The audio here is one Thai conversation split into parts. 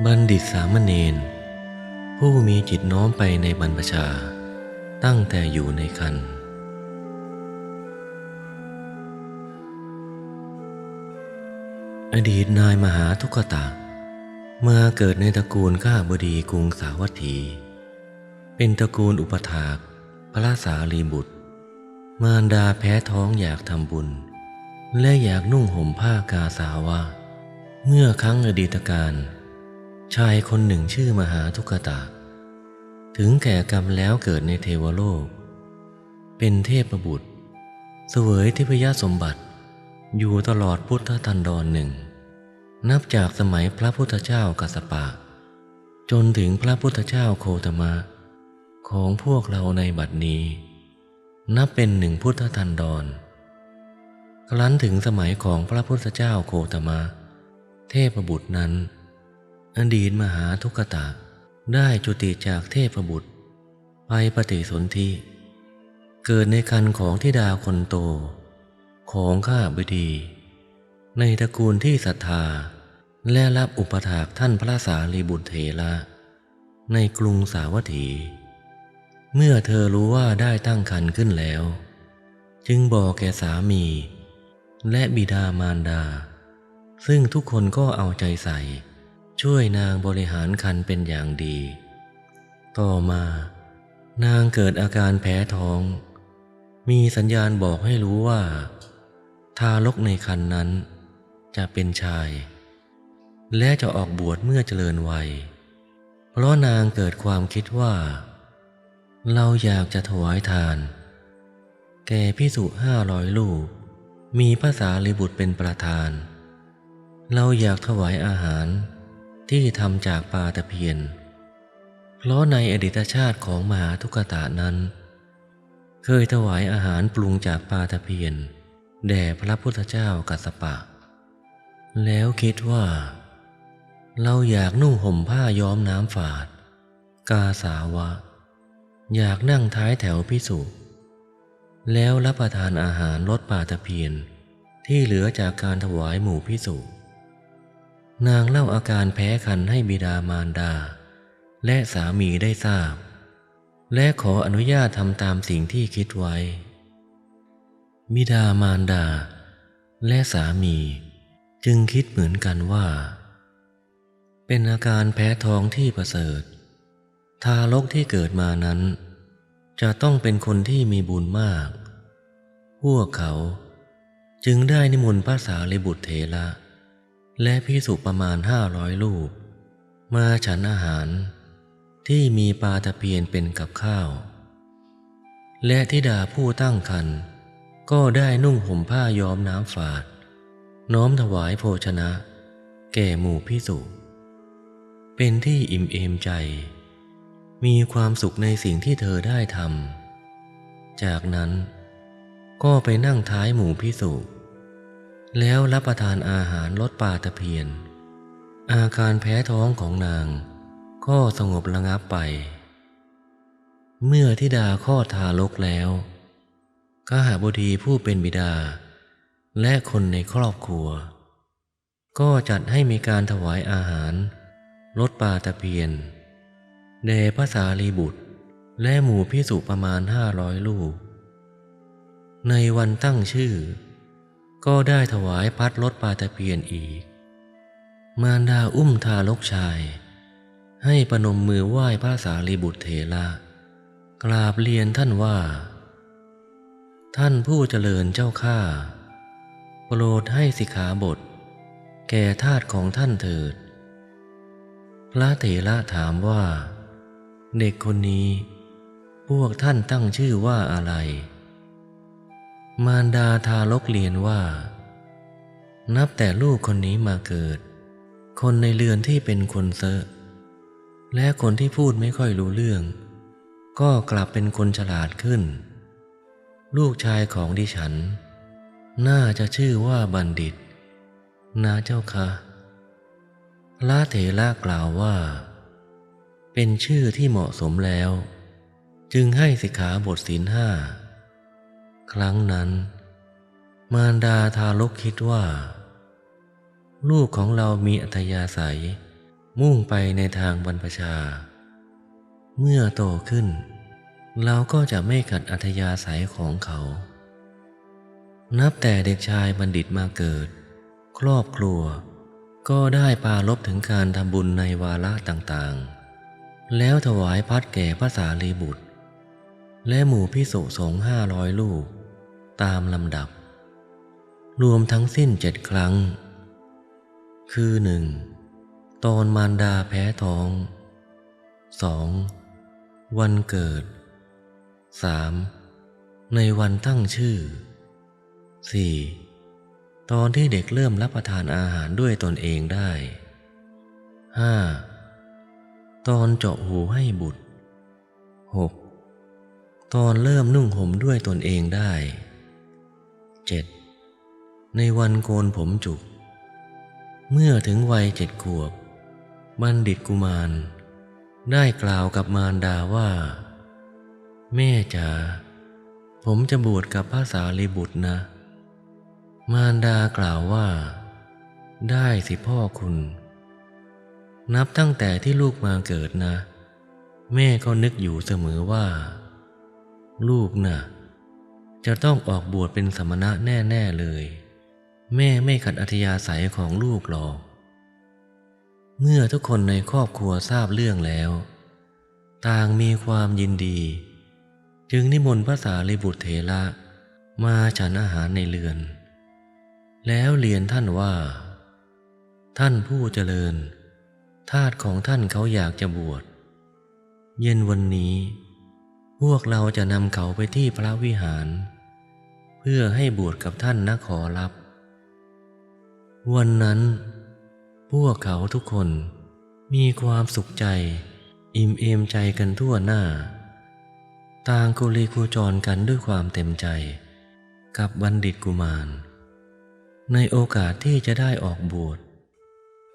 บัณฑิตสามเณรผู้มีจิตน้อมไปในบรรพชา ตั้งแต่อยู่ในคันอดีตนายมหาทุกตะมาเกิดในตระกูลข้าบดีกรุงสาวัตถี เป็นตระกูลอุปถากพระสารีบุตร มารดาแพ้ท้องอยากทำบุญ และอยากนุ่งห่มผ้ากาสาวะ เมื่อครั้งอดีตการ ชายคนหนึ่งชื่อมหาทุกตะ ถึงแก่กรรมแล้วเกิดในเทวโลก เป็นเทพบุตร เสวยทิพยสมบัติ อยู่ตลอดพุทธทันดรหนึ่ง นับจากสมัยพระพุทธเจ้ากัสสปะ จนถึงพระพุทธเจ้าโคตมะ ของพวกเราในบัดนี้ นับเป็นหนึ่งพุทธทันดร ครั้นถึงสมัยของพระพุทธเจ้าโคตมะ เทพบุตรนั้น อดีตมหาทุกตะ ได้จุติจากเทพบุตร ไปปฏิสนธิเกิดในคันของทิดาคนโต ของข้าบดี ในตระกูลที่ศรัทธา และรับอุปถากท่านพระสารีบุตรเถระในกรุงสาวัตถี เมื่อเธอรู้ว่าได้ตั้งคันขึ้นแล้ว จึงบอกแก่สามี และบิดามารดา ซึ่งทุกคนก็เอาใจใส่ ช่วยนางบริหารคันเป็นอย่างดี ต่อมา นางเกิดอาการแพ้ท้อง มีสัญญาณบอกให้รู้ว่า ทารกในคันนั้น จะเป็นชาย และจะออกบวชเมื่อเจริญวัย เพราะนางเกิดความคิดว่า เราอยากจะถวายทาน แก่พิสุห้าร้อยลูก มีภาษาลิบุตรเป็นประธาน เราอยากถวายอาหาร ที่ทำจากปลาตะเพียน เพราะในอดีตชาติของมหาทุกตะนั้น เคยถวายอาหารปรุงจากปลาตะเพียน แด่พระพุทธเจ้ากัสปะ แล้วคิดว่า เราอยากนุ่งห่มผ้าย้อมน้ำฝาด กาสาวะ อยากนั่งท้ายแถวพิสุแล้วรับประทานอาหารรสปลาตะเพียนที่เหลือจากการถวายหมู่พิสุ นางเล่าอาการแพ้คันให้บิดามารดา และสามีได้ทราบ และขออนุญาตทำตามสิ่งที่คิดไว้ บิดามารดา และสามี จึงคิดเหมือนกันว่า เป็นอาการแพ้ท้องที่ประเสริฐ ทารกที่เกิดมานั้น จะต้องเป็นคนที่มีบุญมาก พวกเขาจึงได้นิมนต์พระสารีบุตรเถระ และพิสุประมาณห้าร้อยลูก มาฉันอาหาร ที่มีปลาตะเพียนเป็นกับข้าว และทิดาผู้ตั้งคันก็ได้นุ่งห่มผ้าย้อมน้ำฝาด น้อมถวายโภชนะ แก่หมู่พิสุเป็นที่อิ่มเอมใจ มีความสุขในสิ่งที่เธอได้ทำจากนั้นก็ไปนั่งท้ายหมู่พิสุ แล้วรับประทานอาหารลดปลาตะเพียน อาการแพ้ท้องของนาง ก็สงบระงับไป เมื่อทิดาคลอทารกแล้วก็หาบดีผู้เป็นบิดา และคนในครอบครัว ก็จัดให้มีการถวายอาหารลดปลาตะเพียนแด่พระสารีบุตร และหมู่พิสุประมาณห้าร้อยลูก ในวันตั้งชื่อ ก็ได้ถวายพัดลดปาตะเพียนอีก มารดาอุ้มทารกชาย ให้ประนมมือไหว้พระสารีบุตรเถระกราบเรียนท่านว่า ท่านผู้เจริญเจ้าข้าโปรดให้สิกขาบท แก่ทาสของท่านเถิด พระเถระถามว่า เด็กคนนี้ พวกท่านตั้งชื่อว่าอะไร มารดาทารกเรียนว่า นับแต่ลูกคนนี้มาเกิด คนในเรือนที่เป็นคนเซอะและคนที่พูดไม่ค่อยรู้เรื่อง ก็กลับเป็นคนฉลาดขึ้น ลูกชายของดิฉัน น่าจะชื่อว่าบัณฑิต นะเจ้าค่ะพระเถระกล่าวว่า เป็นชื่อที่เหมาะสมแล้ว จึงให้สิกขาบทศีลห้า ครั้งนั้น มารดาทารกคิดว่า ลูกของเรามีอัธยาศัย มุ่งไปในทางบรรพชา เมื่อโตขึ้น เราก็จะไม่ขัดอัธยาศัยของเขา นับแต่เด็กชายบัณฑิตมาเกิด ครอบครัวก็ได้ปารบถึงการทำบุญในวาระต่างๆ แล้วถวายพัดแก่พระสารีบุตร และหมู่พิสุสงห้าร้อยลูก ตามลำดับ รวมทั้งสิ้นเจ็ดครั้ง คือหนึ่งตอนมารดาแพ้ท้อง 2. วันเกิด 3. ในวันตั้งชื่อ 4. ตอนที่เด็กเริ่มรับประทานอาหารด้วยตนเองได้ 5. ตอนเจาะหูให้บุตร 6. ตอนเริ่มนุ่งห่มด้วยตนเองได้ 7. ในวันโกนผมจุก เมื่อถึงวัยเจ็ดขวบ บัณฑิตกุมาร ได้กล่าวกับมารดาว่า แม่จ๋าผมจะบวชกับพระสารีบุตรนะ มารดากล่าวว่า ได้สิพ่อคุณ นับตั้งแต่ที่ลูกมาเกิดนะ แม่ก็นึกอยู่เสมอว่า ลูกน่ะ จะต้องออกบวชเป็นสมณะแน่ๆเลย แม่ไม่ขัดอัธยาศัยของลูกหรอก เมื่อทุกคนในครอบครัวทราบเรื่องแล้ว ต่างมีความยินดี จึงนิมนต์พระสารีบุตรเถระมาฉันอาหารในเรือน แล้วเรียนท่านว่า ท่านผู้เจริญทาสของท่านเขาอยากจะบวช เย็นวันนี้ พวกเราจะนำเขาไปที่พระวิหาร เพื่อให้บวชกับท่านนะขอรับ วันนั้น พวกเขาทุกคนมีความสุขใจ อิ่มเอมใจกันทั่วหน้า ต่างกุลีคูจรกันด้วยความเต็มใจ กับบัณฑิตกุมาร ในโอกาสที่จะได้ออกบวช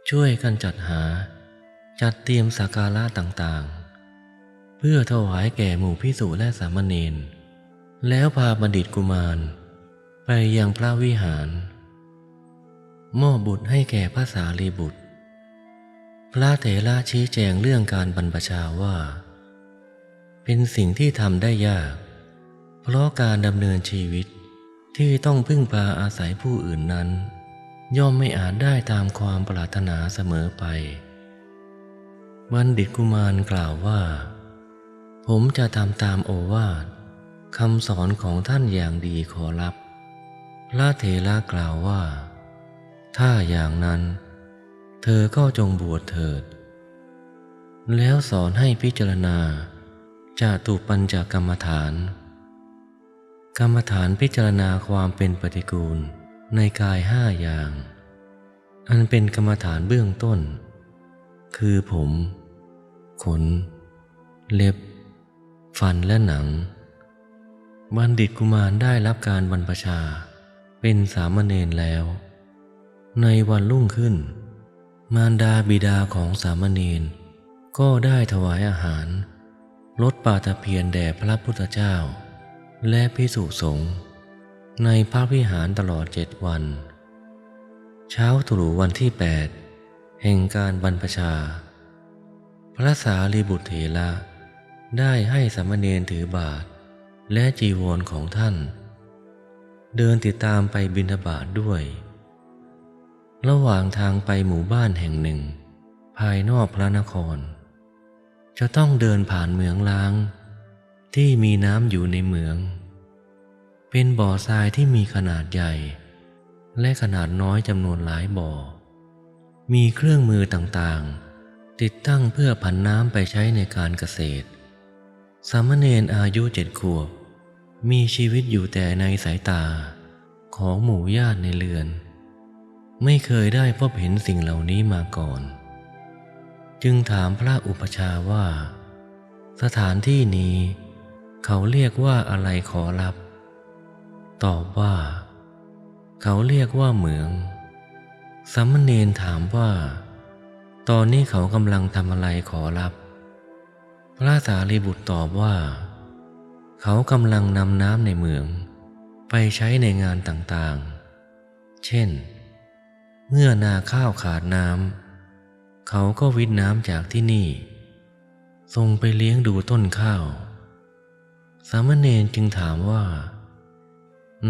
ช่วยกันจัดหา จัดเตรียมสักการะต่างๆ เพื่อถวายแก่หมู่พิสุและสามเณรแล้วพาบัณฑิตกุมาร ไปยังพระวิหาร มอบบุตรให้แก่พระสารีบุตร พระเถระชี้แจงเรื่องการบรรพชาว่า เป็นสิ่งที่ทำได้ยาก เพราะการดำเนินชีวิตที่ต้องพึ่งพาอาศัยผู้อื่นนั้น ย่อมไม่อาจได้ตามความปรารถนาเสมอไป บัณฑิตกุมารกล่าวว่า ผมจะทำตามโอวาทคำสอนของท่านอย่างดีขอรับ พระเถระกล่าวว่า ถ้าอย่างนั้น เธอก็จงบวชเถิด แล้วสอนให้พิจารณาจาตุปัญจกรรมฐาน กรรมฐานพิจารณาความเป็นปฏิกูลในกายห้าอย่าง อันเป็นกรรมฐานเบื้องต้น คือผม ขน เล็บ ฟันและหนัง บัณฑิตกุมารได้รับการบรรพชา เป็นสามเณรแล้ว ในวันรุ่งขึ้น มารดาบิดาของสามเณรก็ได้ถวายอาหารลดปาตะเพียนแด่พระพุทธเจ้า และพิสุสงฆ์ในพระวิหารตลอดเจ็ดวัน เช้าตรู่วันที่แปดแห่งการบรรพชา พระสารีบุตรเถระ ได้ให้สามเณรถือบาทและจีวรของท่าน เดินติดตามไปบิณฑบาตด้วย ระหว่างทางไปหมู่บ้านแห่งหนึ่ง ภายนอกพระนคร จะต้องเดินผ่านเมืองล้าง ที่มีน้ำอยู่ในเมือง เป็นบ่อทรายที่มีขนาดใหญ่ และขนาดน้อยจำนวนหลายบ่อ มีเครื่องมือต่างๆ ติดตั้งเพื่อผันน้ำไปใช้ในการเกษตร สามเณรอายุเจ็ดขวบ มีชีวิตอยู่แต่ในสายตา ของหมู่ญาติในเรือน ไม่เคยได้พบเห็นสิ่งเหล่านี้มาก่อน จึงถามพระอุปชาว่า สถานที่นี้ เขาเรียกว่าอะไรขอรับ ตอบว่า เขาเรียกว่าเหมืองสามเณรถามว่า ตอนนี้เขากำลังทำอะไรขอรับ พระสารีบุตรตอบว่า เขากำลังนำน้ำในเหมือง ไปใช้ในงานต่างๆ เช่น เมื่อนาข้าวขาดน้ำเขาก็วิทน้ำจากที่นี่ ส่งไปเลี้ยงดูต้นข้าว สามเณรจึงถามว่า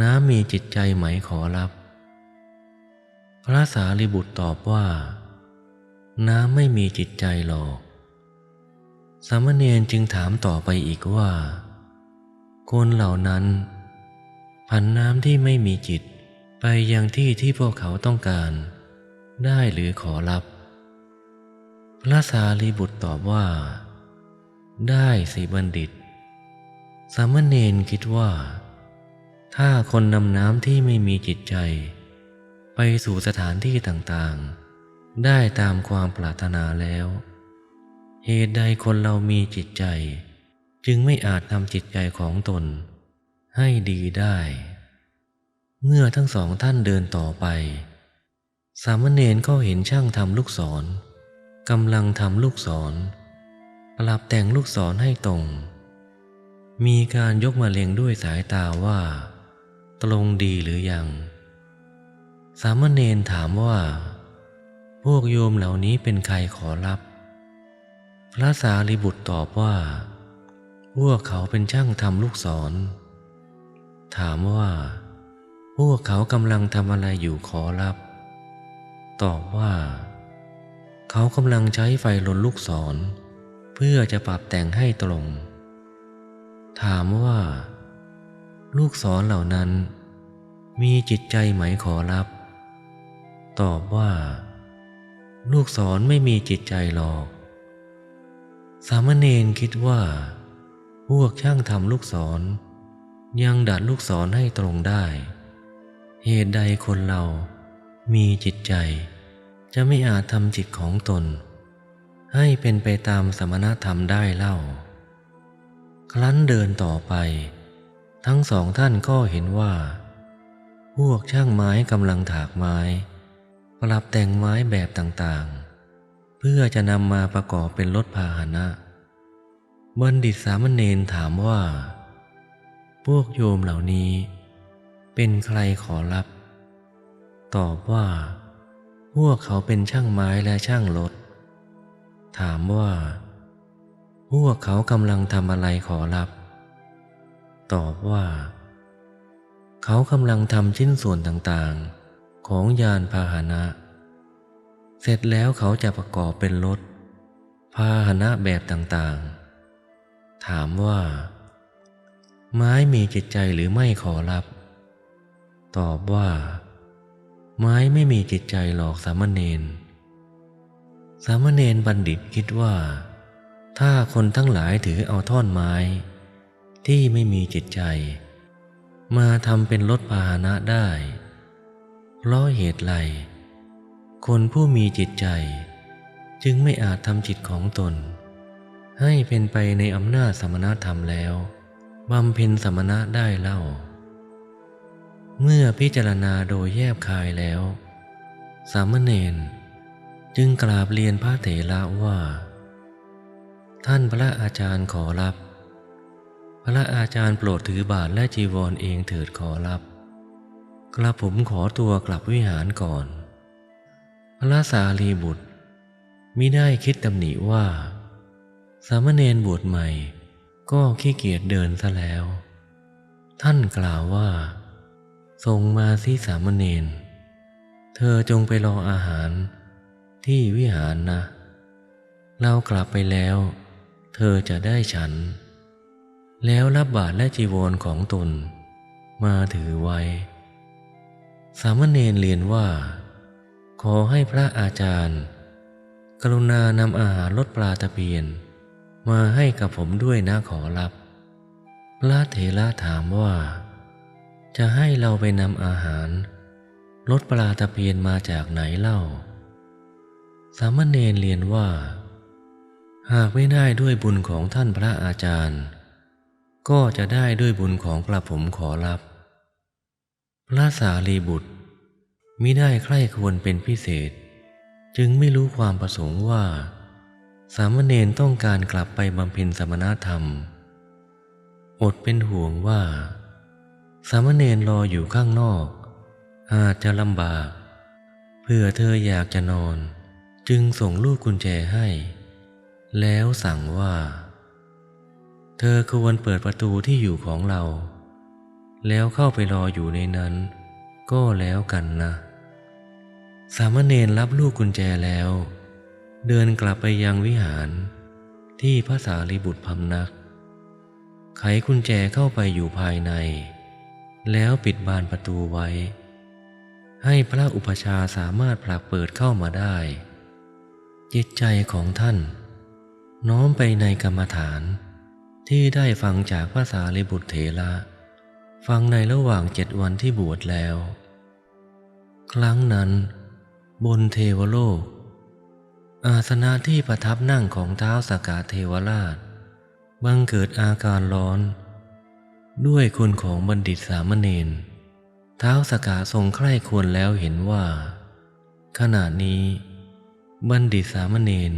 น้ำมีจิตใจไหมขอรับ พระสารีบุตรตอบว่า น้ำไม่มีจิตใจหรอก สามเณรจึงถามต่อไปอีกว่า คนเหล่านั้น ผันน้ำที่ไม่มีจิตไปยังที่ที่พวกเขาต้องการ ได้หรือขอรับ พระสารีบุตรตอบว่า ได้สิบัณฑิต สามเณรคิดว่า ถ้าคนนำน้ำที่ไม่มีจิตใจ ไปสู่สถานที่ต่างๆ ได้ตามความปรารถนาแล้ว เหตุใดคนเรามีจิตใจ จึงไม่อาจทำจิตใจของตน ให้ดีได้ เมื่อทั้งสองท่านเดินต่อไป สามเณรก็เห็นช่างทำลูกศรกำลังทำลูกศร ปรับแต่งลูกศรให้ตรง มีการยกมาเล็งด้วยสายตาว่า ตรงดีหรือยัง สามเณรถามว่า พวกโยมเหล่านี้เป็นใครขอรับ พระสารีบุตรตอบว่า พวกเขาเป็นช่างทำลูกศร ถามว่า พวกเขากำลังทำอะไรอยู่ขอรับ ตอบว่า เขากำลังใช้ไฟลนลูกศร เพื่อจะปรับแต่งให้ตรง ถามว่า ลูกศรเหล่านั้น มีจิตใจไหมขอรับ ตอบว่า ลูกศรไม่มีจิตใจหรอก สามเณรคิดว่า พวกช่างทำลูกศร ยังดัดลูกศรให้ตรงได้ เหตุใดคนเรามีจิตใจ จะไม่อาจทำจิตของตน ให้เป็นไปตามสมณธรรมได้เล่า ครั้นเดินต่อไป ทั้งสองท่านก็เห็นว่า พวกช่างไม้กำลังถากไม้ ปรับแต่งไม้แบบต่างๆ เพื่อจะนำมาประกอบเป็นรถพาหนะ บัณฑิตสามเณรถามว่า พวกโยมเหล่านี้ เป็นใครขอรับ ตอบว่า พวกเขาเป็นช่างไม้และช่างรถ ถามว่า พวกเขากำลังทำอะไรขอรับ ตอบว่า เขากำลังทำชิ้นส่วนต่างๆ ของยานพาหนะ เสร็จแล้วเขาจะประกอบเป็นรถ พาหนะแบบต่างๆ ถามว่า ไม้มีจิตใจหรือไม่ขอรับ ตอบว่า ไม้ไม่มีจิตใจหรอกสามเณรสามเณรบัณฑิตคิดว่า ถ้าคนทั้งหลายถือเอาท่อนไม้ ที่ไม่มีจิตใจ มาทำเป็นรถพาหนะได้เพราะเหตุไร คนผู้มีจิตใจ จึงไม่อาจทำจิตของตน ให้เป็นไปในอำนาจสมณธรรมแล้วบำเพ็ญสมณะได้เล่า เมื่อพิจารณาโดยแยบคายแล้ว สามเณรจึงกราบเรียนพระเถระว่า ท่านพระอาจารย์ขอรับ พระอาจารย์โปรดถือบาทและจีวรเองเถิดขอรับ กระผมขอตัวกลับวิหารก่อน พระสารีบุตรมิได้คิดตำหนิว่า สามเณรบวชใหม่ ก็ขี้เกียจเดินซะแล้ว ท่านกล่าวว่าส่งมาสิสามเณรเธอจงไปรออาหารที่วิหารนะ เรากลับไปแล้ว เธอจะได้ฉัน แล้วรับบาตรและจีวรของตน มาถือไว้ สามเณรเรียนว่า ขอให้พระอาจารย์ กรุณานำอาหารลดปลาตะเพียน มาให้กับผมด้วยนะขอรับ พระเถระถามว่า จะให้เราไปนำอาหารลดปลาตะเพียนมาจากไหนเล่า สามเณรเรียนว่า หากไม่ได้ด้วยบุญของท่านพระอาจารย์ ก็จะได้ด้วยบุญของกระผมขอรับ พระสารีบุตร มิได้ใคร่ควรเป็นพิเศษ จึงไม่รู้ความประสงค์ว่า สามเณรต้องการกลับไปบำเพ็ญสมณธรรม อดเป็นห่วงว่า สามเณรรออยู่ข้างนอก อาจจะลำบาก เพื่อเธออยากจะนอน จึงส่งลูกกุญแจให้ แล้วสั่งว่า เธอควรเปิดประตูที่อยู่ของเรา แล้วเข้าไปรออยู่ในนั้นก็แล้วกันนะ สามเณรรับลูกกุญแจแล้ว เดินกลับไปยังวิหารที่พระสารีบุตรพำนัก ไขกุญแจเข้าไปอยู่ภายใน แล้วปิดบานประตูไว้ ให้พระอุปชาสามารถผลักเปิดเข้ามาได้ จิตใจของท่าน น้อมไปในกรรมฐานที่ได้ฟังจากพระสารีบุตรเถระฟังในระหว่างเจ็ดวันที่บวชแล้ว ครั้งนั้น บนเทวโลก อาสนะที่ประทับนั่งของเท้าสากาเทวราช บังเกิดอาการร้อน ด้วยคุณของบัณฑิตสามเณรเท้าสากาทรงใคร่ควรแล้วเห็นว่า ขณะนี้ บัณฑิตสามเณร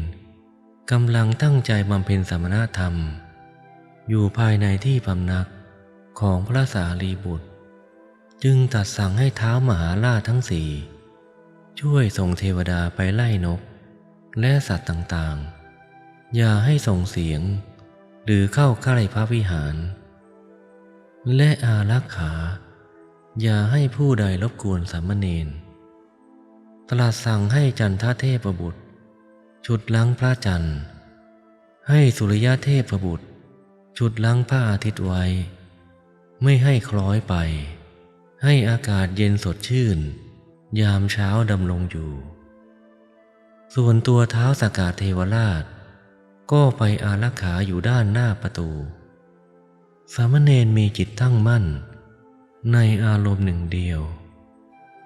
กำลังตั้งใจบำเพ็ญสมณธรรม อยู่ภายในที่พำนักของพระสารีบุตร จึงตัดสั่งให้เท้ามหาราชทั้งสี่ ช่วยส่งเทวดาไปไล่นก และสัตว์ต่างๆ อย่าให้ส่งเสียง หรือเข้าใกล้พระวิหาร และอารักขา อย่าให้ผู้ใดรบกวนสามเณรตรัสสั่งให้จันทเทพบุตร ชุดล้างพระจันทร์ ให้สุริยะเทพบุตร ชุดล้างพระอาทิตย์ไว้ ไม่ให้คล้อยไป ให้อากาศเย็นสดชื่น ยามเช้าดำรงอยู่ ส่วนตัวเท้าสากาเทวราช ก็ไปอารักขาอยู่ด้านหน้าประตู สามเณรมีจิตตั้งมั่น ในอารมณ์หนึ่งเดียว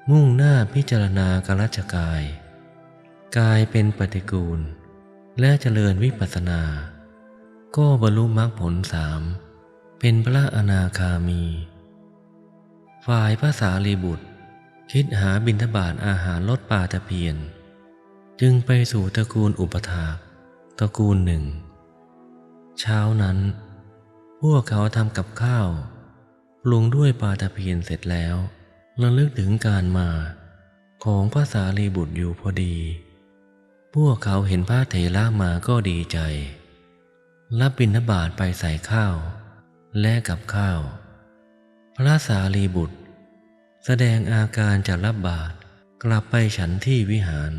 มุ่งหน้าพิจารณากรัชกาย กายเป็นปฏิกูล และเจริญวิปัสสนา ก็บรรลุมรรคผลสามเป็นพระอนาคามี ฝ่ายพระสารีบุตร คิดหาบิณฑบาตอาหารลดปลาตะเพียน จึงไปสู่ตระกูลอุปถาตระกูลหนึ่ง เช้านั้น พวกเขาทำกับข้าวปรุงด้วยปลาตะเพียนเสร็จแล้วระลึกถึงการมาของพระสารีบุตรอยู่พอดี พวกเขาเห็นพระเถระมาก็ดีใจ รับบิณฑบาตไปใส่ข้าว และกับข้าว พระสารีบุตร แสดงอาการจะรับบาตรกลับไปฉันที่วิหาร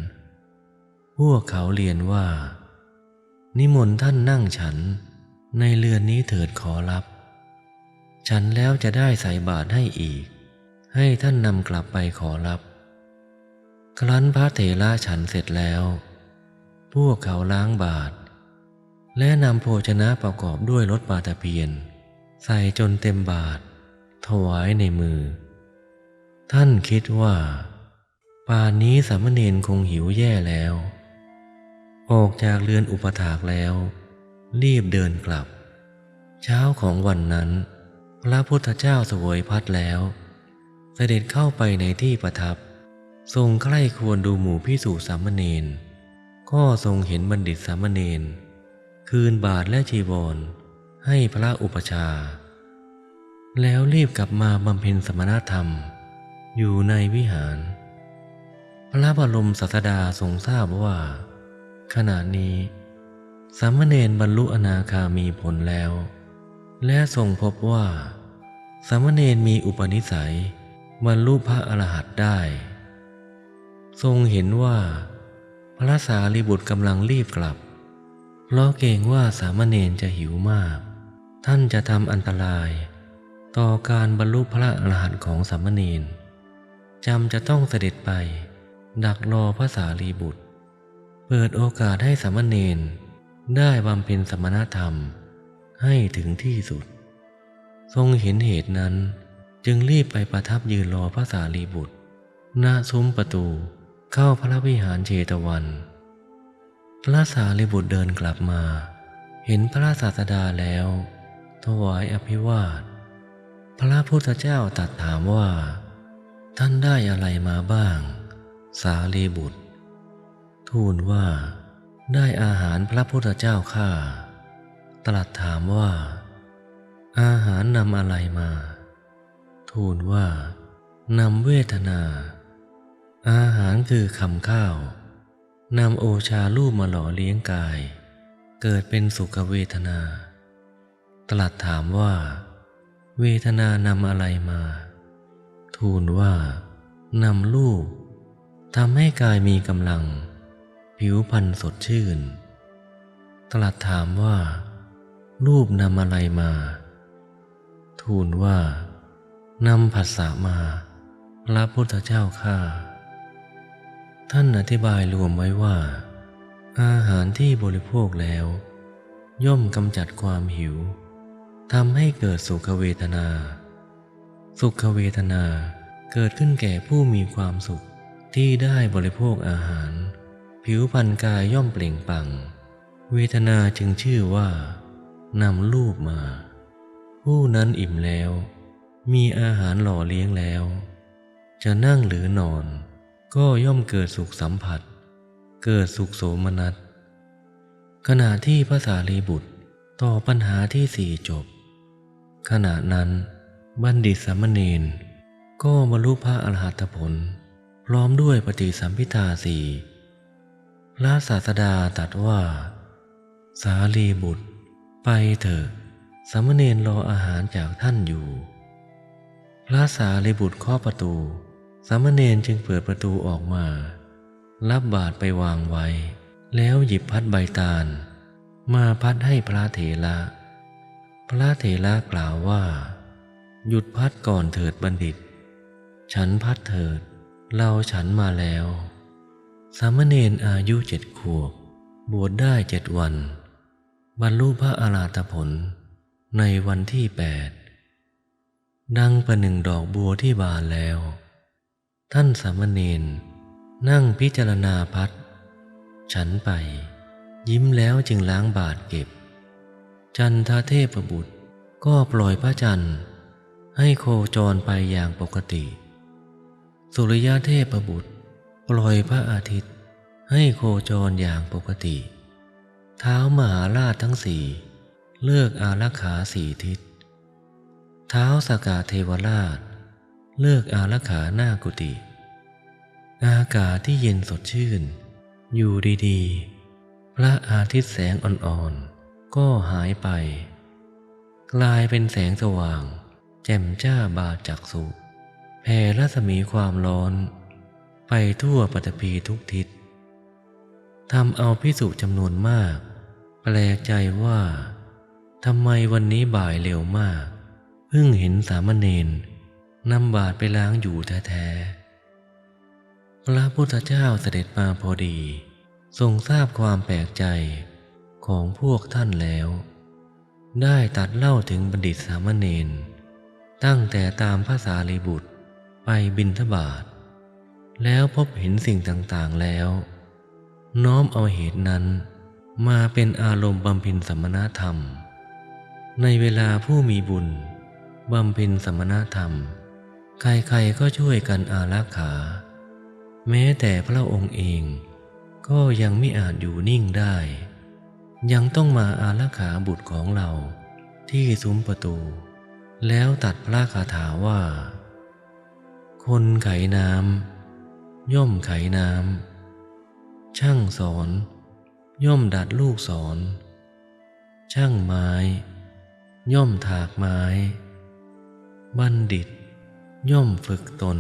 พวกเขาเรียนว่า นิมนต์ท่านนั่งฉันในเรือนนี้เถิดขอรับ ฉันแล้วจะได้ใส่บาตรให้อีก ให้ท่านนำกลับไปขอรับ ครั้นพระเถระฉันเสร็จแล้ว พวกเขาล้างบาตรและนำโภชนะประกอบด้วยรสปาตะเพียน ใส่จนเต็มบาตรถวายในมือ ท่านคิดว่า ป่านนี้สามเณรคงหิวแย่แล้ว ออกจากเรือนอุปถากแล้ว รีบเดินกลับ เช้าของวันนั้น พระพุทธเจ้าเสวยพัดแล้ว เสด็จเข้าไปในที่ประทับ ทรงใคร่ควรดูหมู่พิสูจน์สามเณรก็ทรงเห็นบัณฑิตสามเณรคืนบาทและจีวรให้พระอุปชา แล้วรีบกลับมาบำเพ็ญสมณธรรม อยู่ในวิหาร พระบรมศาสดาทรงทราบว่า ขณะนี้สามเณรบรรลุอนาคามีผลแล้ว และทรงพบว่าสามเณรมีอุปนิสัยบรรลุพระอรหันต์ได้ ทรงเห็นว่าพระสารีบุตรกำลังรีบกลับ เพราะเกรงว่าสามเณรจะหิวมาก ท่านจะทำอันตราย ต่อการบรรลุพระอรหันต์ของสามเณร จำจะต้องเสด็จไป ดักรอพระสารีบุตร เปิดโอกาสให้สามเณรได้บำเพ็ญสมณธรรมให้ถึงที่สุด ทรงเห็นเหตุนั้นจึงรีบไปประทับยืนรอพระสารีบุตรหน้าซุ้มประตูเข้าพระวิหารเชตวัน พระสารีบุตรเดินกลับมา เห็นพระศาสดาแล้ว ถวายอภิวาท พระพุทธเจ้าตรัสถามว่า ท่านได้อะไรมาบ้าง สารีบุตร ทูลว่า ได้อาหารพระพุทธเจ้าข้าตรัสถามว่า อาหารนำอะไรมา ทูลว่านำเวทนา อาหารคือคำข้าวนำโอชาลูปมาหล่อเลี้ยงกาย เกิดเป็นสุขเวทนา ตรัสถามว่า เวทนานำอะไรมา ทูลว่านำลูกทำให้กายมีกำลัง ผิวพรรณสดชื่น ตรัสถามว่า รูปนำอะไรมา ทูลว่านำผัสสะมา พระพุทธเจ้าข้าท่านอธิบายรวมไว้ว่า อาหารที่บริโภคแล้ว ย่อมกำจัดความหิวทำให้เกิดสุขเวทนา สุขเวทนาเกิดขึ้นแก่ผู้มีความสุขที่ได้บริโภคอาหาร ผิวพรรณกายย่อมเปล่งปัง เวทนาจึงชื่อว่านำรูปมา ผู้นั้นอิ่มแล้ว มีอาหารหล่อเลี้ยงแล้ว จะนั่งหรือนอน ก็ย่อมเกิดสุขสัมผัส เกิดสุขโสมนัสขณะที่พระสารีบุตรต่อปัญหาที่สี่จบ ขณะนั้น บัณฑิตสามเณรก็บรรลุพระอรหัตผล พร้อมด้วยปฏิสัมพิทาสี่พระศาสดาตรัสว่า สารีบุตร ไปเถอะสามเณรรออาหารจากท่านอยู่ พระสารีบุตรเคาะประตู สามเณรจึงเปิดประตูออกมา รับบาตรไปวางไว้ แล้วหยิบพัดใบตาล มาพัดให้พระเถระพระเถระกล่าวว่า หยุดพัดก่อนเถิดบัณฑิต ฉันพัดเถิด เราฉันมาแล้ว สามเณรอายุเจ็ดขวบบวชได้เจ็ดวัน บรรลุพระอาราธผลในวันที่แปดดังประหนึ่งดอกบัวที่บานแล้ว ท่านสามเณรนั่งพิจารณาพัด ฉันไป ยิ้มแล้วจึงล้างบาทเก็บ จันทเทพบุตรก็ปล่อยพระจันทร์ ให้โคจรไปอย่างปกติ สุริยเทพบุตร ปล่อยพระอาทิตย์ ให้โคจรอย่างปกติ เท้ามหาราชทั้งสี่เลิกอารักขาสี่ทิศ เท้าสกาเทวราช เลิกอารักขาหน้ากุฏิอากาศที่เย็นสดชื่น อยู่ดีๆ พระอาทิตย์แสงอ่อนๆ ก็หายไป กลายเป็นแสงสว่าง แจ่มจ้าบาจักสุแผ่รัศมีความร้อน ไปทั่วปฐพีทุกทิศทำเอาพิสุจำนวนมาก แปลกใจว่าทำไมวันนี้บ่ายเร็วมาก เพิ่งเห็นสามเณรนำบาตไปล้างอยู่แท้ๆพระพุทธเจ้าเสด็จมาพอดี ทรงทราบความแปลกใจของพวกท่านแล้ว ได้ตัดเล่าถึงบัณฑิตสามเณร ตั้งแต่ตามภาษาลีบุตรไปบินทบาทแล้วพบเห็นสิ่งต่างๆแล้ว น้อมเอาเหตุนั้นมาเป็นอารมณ์บำเพ็ญสมณธรรม ในเวลาผู้มีบุญบำเพ็ญสมณธรรม ใครๆก็ช่วยกันอารักขา แม้แต่พระองค์เองก็ยังไม่อาจอยู่นิ่งได้ ยังต้องมาอารักขาบุตรของเราที่ซุ้มประตู แล้วตัดพระคาถาว่า คนไขน้ำย่อมไขน้ำช่างสอนย่อมดัดลูกสอนช่างไม้ ย่อมถากไม้ บัณฑิต ย่อมฝึกตน